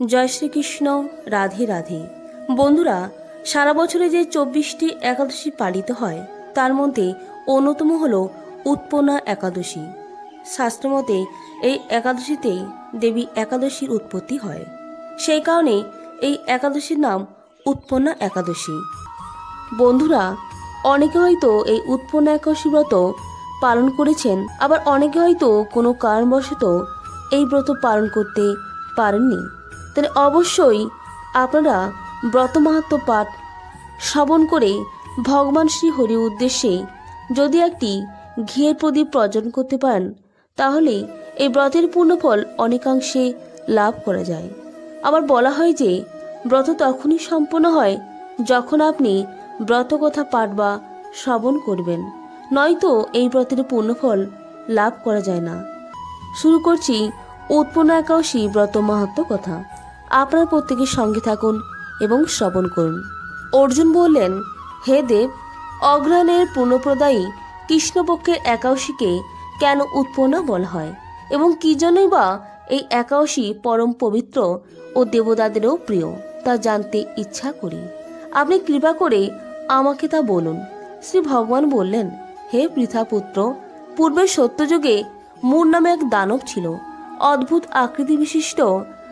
জয় শ্রীকৃষ্ণ, রাধে রাধে। বন্ধুরা, সারা বছরে যে চব্বিশটি একাদশী পালিত হয়, তার মধ্যে অন্যতম হল উৎপন্না একাদশী। শাস্ত্রমতে এই একাদশীতে দেবী একাদশীর উৎপত্তি হয়। সেই কারণে এই একাদশীর নাম উৎপন্না একাদশী। বন্ধুরা, অনেকে হয়তো এই উৎপন্ন একাদশী ব্রত পালন করেছেন, আবার অনেকে হয়তো কোনো কারণবশত এই ব্রত পালন করতে পারেননি। তাহলে অবশ্যই আপনারা ব্রত মাহাত্ম পাঠ শ্রবণ করে ভগবান শ্রী হরি উদ্দেশ্যে যদি একটি ঘিয়ের প্রদীপ প্রজ্বলন করতে পারেন, তাহলে এই ব্রতের পূর্ণফল অনেকাংশে লাভ করা যায়। আবার বলা হয় যে, ব্রত তখনই সম্পন্ন হয় যখন আপনি ব্রতকথা পাঠ বা শ্রবণ করবেন। নয়তো এই ব্রতের পূর্ণফল লাভ করা যায় না। শুরু করছি উৎপন্ন একাদশী ব্রত মাহাত্ম কথা। আপনার প্রত্যেকের সঙ্গে থাকুন এবং শ্রবণ করুন। অর্জুন বললেন, হে দেব অগ্রহণের পূর্ণপ্রদায়ী কৃষ্ণপক্ষের একাদশীকে কেন উৎপন্ন বলা হয়? এবং কি জন্যই বা এই একাদশী পরম পবিত্র ও দেবতাদেরও প্রিয়, তা জানতে ইচ্ছা করি। আপনি কৃপা করে আমাকে তা বলুন। শ্রী ভগবান বললেন, হে পৃথাপুত্র, পূর্বে সত্যযুগে মূর নামে এক দানব ছিল। অদ্ভুত আকৃতি বিশিষ্ট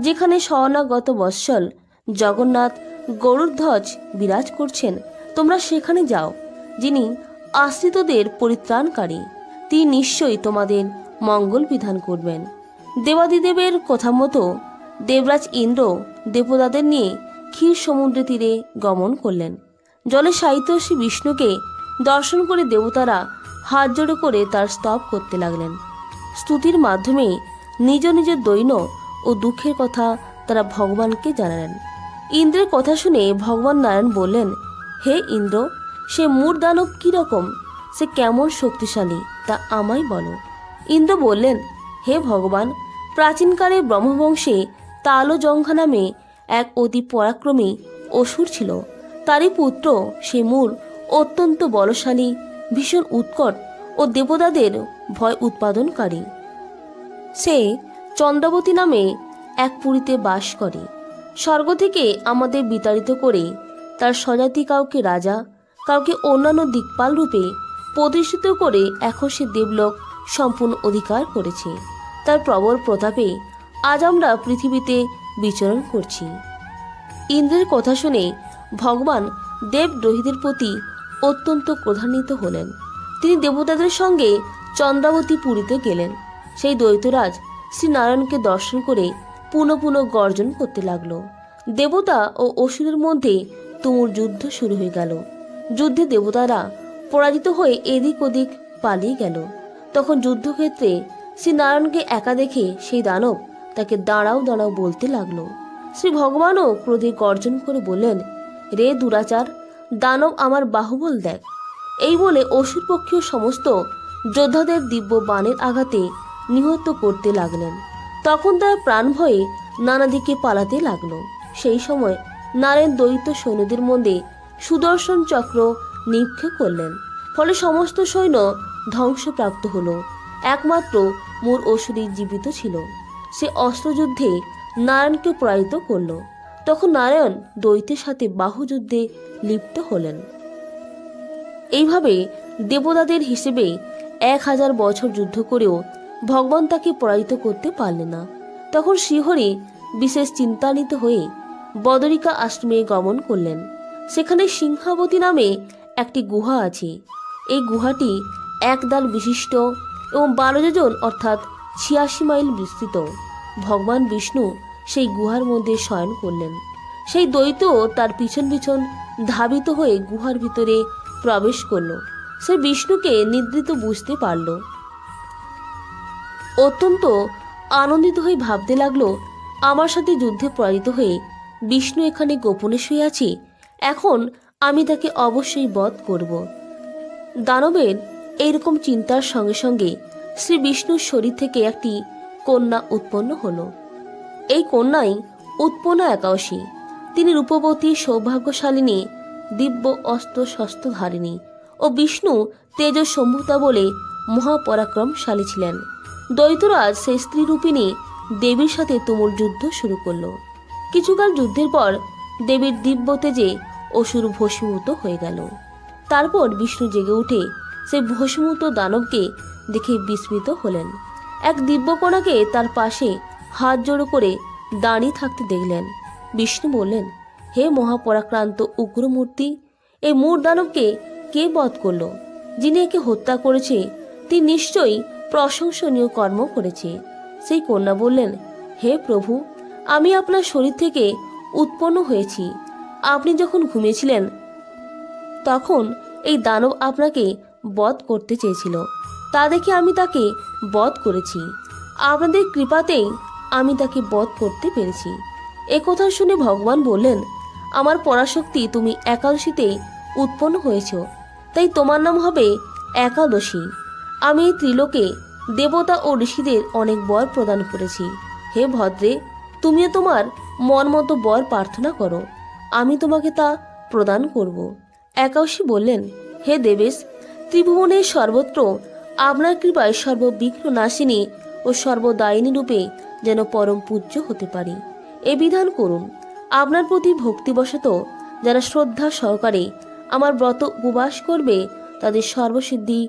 যেখানে শরণাগত বৎসল, জগন্নাথ গরুধ্বজ বিরাজ করছেন, তোমরা সেখানে যাও, যিনি আশ্রিতদের পরিত্রাণকারী, তিনি নিশ্চয়ই তোমাদের মঙ্গল বিধান করবেন। দেবাদিদেবের কথা মতো দেবরাজ ইন্দ্র দেবতাদের নিয়ে ক্ষীর সমুদ্র তীরে গমন করলেন। জলে সাহিত্য শ্রী বিষ্ণুকে দর্শন করে দেবতারা হাত জোড়ো করে তার স্তব করতে লাগলেন। স্তুতির মাধ্যমে নিজ নিজের দৈন্য ও দুঃখের কথা তারা ভগবানকে জানালেন। ইন্দ্রের কথা শুনে ভগবান নারায়ণ বললেন, হে ইন্দ্র, সে মূর দানব কীরকম সে কেমন শক্তিশালী, তা আমায় বলো। ইন্দ্র বললেন, হে ভগবান প্রাচীনকালে ব্রহ্মবংশে তালজঙ্ঘা নামে এক অতি পরাক্রমী অসুর ছিল। তারই পুত্র সে মূর অত্যন্ত বলশালী, ভীষণ উৎকট ও দেবতাদের ভয় উৎপাদনকারী। সে চন্দ্রাবতী নামে এক পুরীতে বাস করে। স্বর্গ থেকে আমাদের বিতাড়িত করে তার স্বজাতি কাউকে রাজা, কাউকে অন্যান্য দিকপাল রূপে প্রতিষ্ঠিত করে এখন সে দেবলোক সম্পূর্ণ অধিকার করেছে। তার প্রবল প্রতাপে আজ আমরা পৃথিবীতে বিচরণ করছি। ইন্দ্রের কথা শুনে ভগবান দেবদ্রোহীদের প্রতি অত্যন্ত ক্রধান্বিত হলেন। তিনি দেবতাদের সঙ্গে চন্দ্রাবতী পুরীতে গেলেন। সেই দৈত্যরাজ শ্রীনারায়ণকে দর্শন করে পুনঃ পুনঃ গর্জন করতে লাগল। দেবতা ও অসুরের মধ্যে তুমুর যুদ্ধ শুরু হয়ে গেল। যুদ্ধে দেবতারা পরাজিত হয়ে এদিক ওদিক পালিয়ে গেল। তখন যুদ্ধক্ষেত্রে শ্রীনারায়ণকে একা দেখে সেই দানব তাকে দাঁড়াও দাঁড়াও বলতে লাগল। শ্রী ভগবানও ক্রোধে গর্জন করে বললেন, রে দুরাচার, দানব আমার বাহুবল দেখ। এই বলে অসুর পক্ষীয় সমস্ত যোদ্ধাদের দিব্য বাণের আঘাতে নিহত করতে লাগলেন। তখন তার প্রাণ ভয়ে নানা দিকে পালাতে লাগল। সেই সময় নারায়ণ দৈত্য সৈন্যদের মধ্যে সুদর্শন চক্র নিক্ষেপ করলেন। ফলে সমস্ত সৈন্য ধ্বংসপ্রাপ্ত হলো। একমাত্র মোর অসুরী জীবিত ছিল। সে অস্ত্রযুদ্ধে নারায়ণকে পরাজিত করল। তখন নারায়ণ দৈত্যের সাথে বাহুযুদ্ধে লিপ্ত হলেন। এইভাবে দেবতাদের হিসেবে এক হাজার বছর যুদ্ধ করেও ভগবান তাকে পরাজিত করতে পারলেন না। তখন শ্রীহরি বিশেষ চিন্তান্বিত হয়ে বদরিকা আশ্রমে গমন করলেন। সেখানে সিংহাবতী নামে একটি গুহা আছে। এই গুহাটি একদাল বিশিষ্ট এবং বারো যোজন, অর্থাৎ ছিয়াশি মাইল বিস্তৃত। ভগবান বিষ্ণু সেই গুহার মধ্যে শয়ন করলেন। সেই দ্বৈত তার পিছন পিছন ধাবিত হয়ে গুহার ভিতরে প্রবেশ করল। সে বিষ্ণুকে নিদ্রিত বুঝতে পারল। অত্যন্ত আনন্দিত হয়ে ভাবতে লাগল, আমার সাথে যুদ্ধে পরাজিত হয়ে বিষ্ণু এখানে গোপনে শুয়ে আছে, এখন আমি তাকে অবশ্যই বধ করব। দানবের এইরকম চিন্তার সঙ্গে সঙ্গে শ্রী বিষ্ণুর শরীর থেকে একটি কন্যা উৎপন্ন হলো। এই কন্যাই উৎপন্ন একাদশী। তিনি রূপবতী, সৌভাগ্যশালিনী, দিব্য, অস্ত্র, শস্ত্রধারিণী ও বিষ্ণু তেজ সম্ভুতা বলে মহাপরাক্রমশালী ছিলেন। দৈতরাজ সেই স্ত্রীরূপিণী দেবীর সাথে তুমুল যুদ্ধ শুরু করল। কিছুকাল যুদ্ধের পর দেবীর দিব্য তেজে অসুর ভস্মীভূত হয়ে গেল। তারপর বিষ্ণু জেগে উঠে সেই ভস্মীভূত দানবকে দেখে বিস্মিত হলেন। এক দিব্যকণাকে তার পাশে হাত জোড়ো করে দাঁড়িয়ে থাকতে দেখলেন। বিষ্ণু বললেন, হে মহাপরাক্রান্ত উগ্রমূর্তি, এই মূর দানবকে কে বধ করল? যিনি একে হত্যা করেছে, তিনি নিশ্চয়ই প্রশংসনীয় কর্ম করেছে। সেই কন্যা বললেন, হে প্রভু, আমি আপনার শরীর থেকে উৎপন্ন হয়েছি। আপনি যখন ঘুমিয়েছিলেন, তখন এই দানব আপনাকে বধ করতে চেয়েছিল। তা দেখে আমি তাকে বধ করেছি। আপনাদের কৃপাতেই আমি তাকে বধ করতে পেরেছি। কথা শুনে ভগবান বললেন, আমার পরাশক্তি তুমি একাদশীতে উৎপন্ন হয়েছ। তাই তোমার নাম হবে একাদশী। আমি এই ত্রিলোকে দেবতা ও ঋষিদের অনেক বর প্রদান করেছি। হে ভদ্রে, তুমিও তোমার মন মতো বর প্রার্থনা করো। আমি তোমাকে তা প্রদান করব। একাদশী বললেন, হে দেবেশ, ত্রিভুবনের সর্বত্র আপনার কৃপায় সর্ববিঘ্ন নাশিনী ও সর্বদায়িনী রূপে যেন পরম পূজ্য হতে পারি। এ বিধান করুন। আপনার প্রতি ভক্তিবশত যারা শ্রদ্ধা সহকারে আমার ব্রত উপবাস করবে, তাদের সর্বসিদ্ধি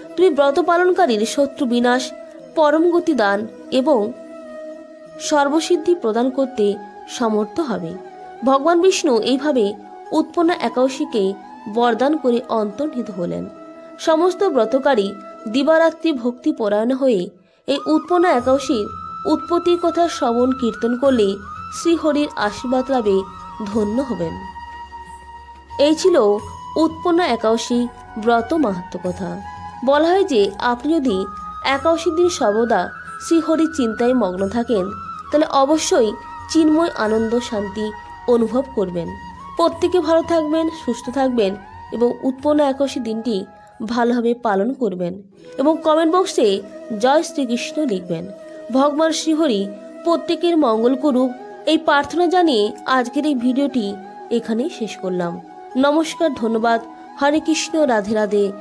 তুমি ব্রত পালনকারীর শত্রু বিনাশ পরম গতি দান এবং সর্বসিদ্ধি প্রদান করতে সমর্থ হবে। ভগবান বিষ্ণু এইভাবে উৎপন্ন একাদশীকে বরদান করে অন্তর্নিহিত হলেন। সমস্ত ব্রতকারী দিবারাত্রি ভক্তি পরায়ণ হয়ে এই উৎপন্ন একাদশীর উৎপত্তির কথা শ্রবণ কীর্তন করলে শ্রীহরির আশীর্বাদ লাভে ধন্য হবেন। এই ছিল উৎপন্ন একাদশী ব্রত মাহাত্ম কথা। বলা হয় যে, আপনি যদি একাদশীর দিন সর্বদা শ্রীহরির চিন্তায় মগ্ন থাকেন, তাহলে অবশ্যই চিন্ময় আনন্দ শান্তি অনুভব করবেন। প্রত্যেকে ভালো থাকবেন, সুস্থ থাকবেন এবং উৎপন্ন একাদশী দিনটি ভালোভাবে পালন করবেন এবং কমেন্ট বক্সে জয় শ্রীকৃষ্ণ লিখবেন। ভগবান শ্রীহরি প্রত্যেকের মঙ্গল করুক। এই প্রার্থনা জানিয়ে আজকের এই ভিডিওটি এখানেই শেষ করলাম। নমস্কার, ধন্যবাদ। হরে কৃষ্ণ, রাধে রাধে।